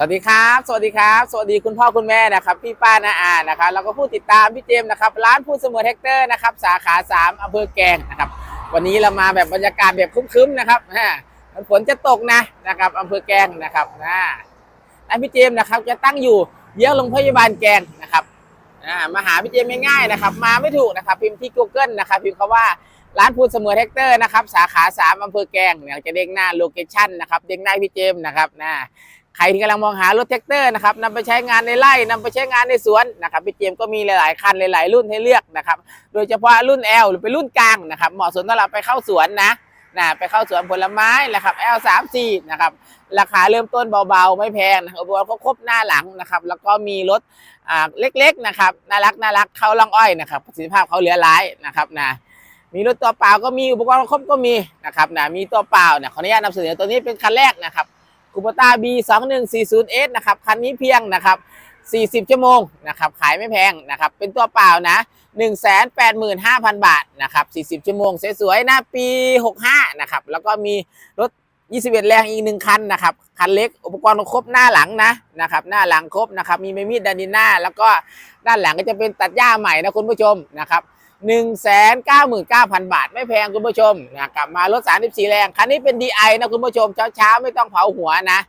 สวัสดีครับ สวัสดีครับ สวัสดีคุณพ่อคุณแม่นะครับ พี่ป้านาอานะครับแล้วก็ผู้ติดตามพี่เจมส์นะครับ ร้านพูดเสมอแท็กเตอร์นะครับ สาขา 3อำเภอแกงนะครับ วันนี้เรามาแบบบรรยากาศแบบคึ้มๆนะครับฮะมันฝนจะตกนะนะครับอำเภอแกงนะครับนะร้านพี่เจมส์นะครับจะตั้งอยู่เยื้องโรงพยาบาลแกงนะครับอ่ามาหาพี่เจมส์ง่ายๆนะครับ มาไม่ถูกนะครับ พิมพ์ที่ Google นะครับ พิมพ์คำว่า ร้านพูดเสมอแท็กเตอร์นะครับสาขา3อำเภอแกงเนี่ยจะเด้งหน้าโลเคชั่นนะครับเด้งหน้าพี่เจมส์นะครับนะใครที่กำลังมองหารถแท็กเตอร์นะครับนำไปใช้งานในไร่นำไปใช้งานในสวนนะครับพี่เจมส์ก็มีหลาย ๆ คันหลาย ๆ รุ่นให้เลือกนะครับโดยเฉพาะรุ่น L หรือเป็นรุ่นกลางนะครับเหมาะสมสำหรับไปเข้าสวนนะนะไปเข้าสวนผลไม้นะครับ L 3 4 นะครับราคาเริ่มต้นเบาๆ ไม่แพงนะครับอุปกรณ์ครบหน้าหลังนะครับ แล้วก็มีรถอ่าเล็ก ๆ นะครับน่ารักน่ารักเข้าล่องอ้อยนะครับประสิทธิภาพเขาเหลือหลายนะครับนะ มีรถตัวเปล่าก็มีอุปกรณ์ครบก็มีนะครับนะมีตัวเปล่าเนี่ยขออนุญาตนำเสนอตัวนี้เป็นคันแรกนะครับคูปต้า B 2 1 4 0 S นะครับคันนี้เพียงนะครับ 40 ชั่วโมงนะครับขายไม่แพงนะครับเป็นตัวเปล่านะ 185,000 บาทนะครับ 40 ชั่วโมงสวยๆนะปี 65 นะครับแล้วก็มีรถ 21 แรงอีกหนึ่งคันนะครับคันเล็กอุปกรณ์ครบหน้าหลังนะนะครับหน้าหลังครบนะครับมีไม้มีดดันดินหน้าแล้วก็ด้านหลังก็จะเป็นตัดหญ้าใหม่นะคุณผู้ชมนะครับ 1 9 9 0 0 0 บาท ไม่แพงคุณผู้ชมนะกลับมารถ 34 แรง คันนี้เป็น DI นะคุณผู้ชม เช้าๆ ไม่ต้องเผาหัวนะ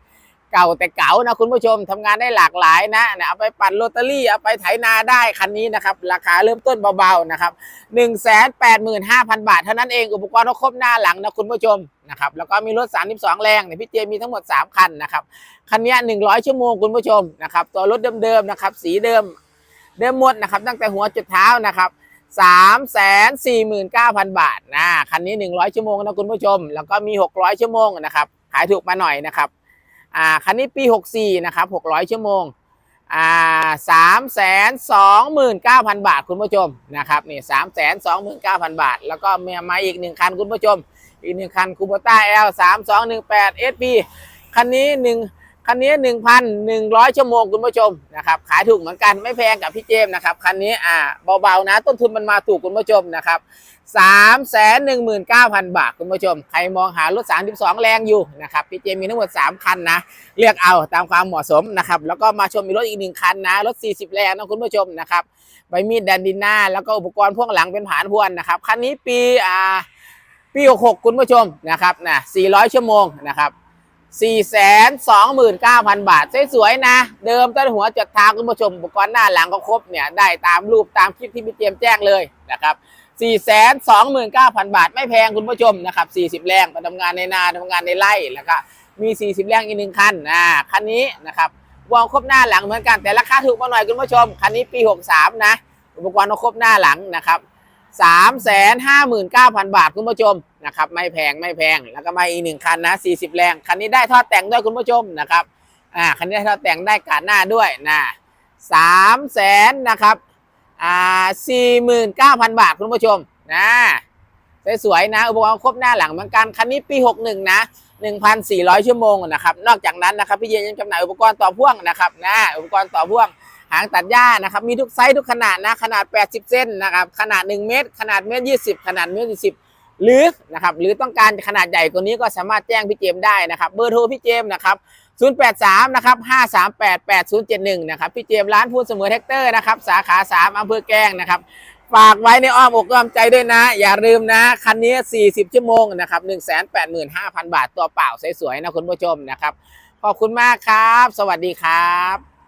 เก่าแต่เก่านะคุณผู้ชมทำงานได้หลากหลายนะนะเอาไปปั่นโรตารี่ เอาไปไถนาได้คันนี้นะครับ ราคาเริ่มต้นเบาๆนะครับ 1 8 5 0 0 0 บาท เท่านั้นเองอุปกรณ์ครบหน้าหลังนะคุณผู้ชมนะครับแล้วก็มีรถ 32 แรงเนี่ยพี่เจมีทั้งหมด 3 คันนะครับคันนี้ 100 ชั่วโมงคุณผู้ชมนะครับตัวรถเดิมๆนะครับสีเดิมเดิมหมดนะครับตั้งแต่หัวจุดเท้านะครับ สามแสนสี่หมื่นเก้าพันบาทนะคันนี้ 100 ชั่วโมงนะคุณผู้ชม แล้วก็มี 600 ชั่วโมงนะครับขายถูกมาหน่อยนะครับอ่าคันนี้ปี 64 นะครับ 600 ชั่วโมงอ่าสามแสนสองหมื่นเก้าพันบาทคุณผู้ชมนะครับนี่สามแสนสองหมื่นเก้าพันบาท แล้วก็มีมาอีกหนึ่งคันคุณผู้ชม อีกหนึ่งคันคูโบต้า L สามสองหนึ่งแปด SP คันนี้หนึ่ง คันนี้ 1,100 ชั่วโมงคุณผู้ชมนะครับขายถูกเหมือนกันไม่แพงกับพี่เจมส์นะครับคันนี้อ่าเบาๆนะ ต้นทุนมันมาถูกคุณผู้ชมนะครับ3 1 9 0 0 0 บาทคุณผู้ชม ใครมองหารถ 32 แรงอยู่นะครับพี่เจมส์มีทั้งหมด 3 คันนะ เลือกเอาตามความเหมาะสมนะครับแล้วก็มาชมมีรถอีกหนึ่งคันนะ รถ 40 แรงนะคุณผู้ชมนะครับใบมีดแดนดินหน้า แล้วก็อุปกรณ์พ่วงหลังเป็นผานพวนนะครับคันนี้ปีอ่าปี 66 คุณผู้ชมนะครับนะ400 ชั่วโมงนะครับ 429,000 บาท สวยๆนะ เดิมต้นหัวจดทางคุณผู้ชมอุปกรณ์หน้าหลังก็ครบเนี่ย ได้ตามรูปตามคลิปที่พี่เตรียมแจ้งเลยนะครับ 429,000 บาท ไม่แพงคุณผู้ชมนะครับ 40 แรงไปทำงานในนาทำงานในไร่แล้วก็มี 40 แรงอีกหนึ่งคันอ่าคันนี้นะครับวางครบหน้าหลังเหมือนกันแต่ราคาถูกมาหน่อยคุณผู้ชม คันนี้ปี 63 นะ อุปกรณ์ครบหน้าหลังนะครับ สามแสนห้าหมื่นเก้าพันบาทคุณผู้ชมนะครับไม่แพงไม่แพงแล้วก็มาอีกหนึ่งคันนะสี่สิบแรง คันนี้ได้ท่อแต่งด้วยคุณผู้ชมนะครับอ่าคันนี้ได้ท่อแต่งได้กาดหน้าด้วยนะสามแสนนะครับอ่าสี่หมื่นเก้าพันบาทคุณผู้ชมนะสวยๆนะอุปกรณ์ครบหน้าหลังเหมือนกันคันนี้ปีหกหนึ่งนะหนึ่งพันสี่ร้อยชั่วโมงนะครับนอกจากนั้นนะครับพี่เย็นยังจำหน่ายอุปกรณ์ต่อพ่วงนะครับนะอุปกรณ์ต่อพ่วง หางตัดหญ้านะครับ มีทุกไซส์ทุกขนาดนะขนาด 80 เส้นนะครับ ขนาด 1 เมตร ขนาดเมตร20 ขนาดเมตร20หรือนะครับหรือต้องการขนาดใหญ่กว่านี้ก็สามารถแจ้งพี่เจมได้นะครับเบอร์โทรพี่เจมนะครับ083นะครับ538 8071นะครับพี่เจมร้านพูดเสมอแท็กเตอร์นะครับสาขา 3อำเภอแกลงนะครับฝากไว้ในอ้อมอกอ้อมใจด้วยนะ อย่าลืมนะ คันนี้ 40 ชั่วโมงนะครับ185,000 บาทตัวเปล่าสวยๆนะคุณผู้ชมนะครับ ขอบคุณมากครับ สวัสดีครับ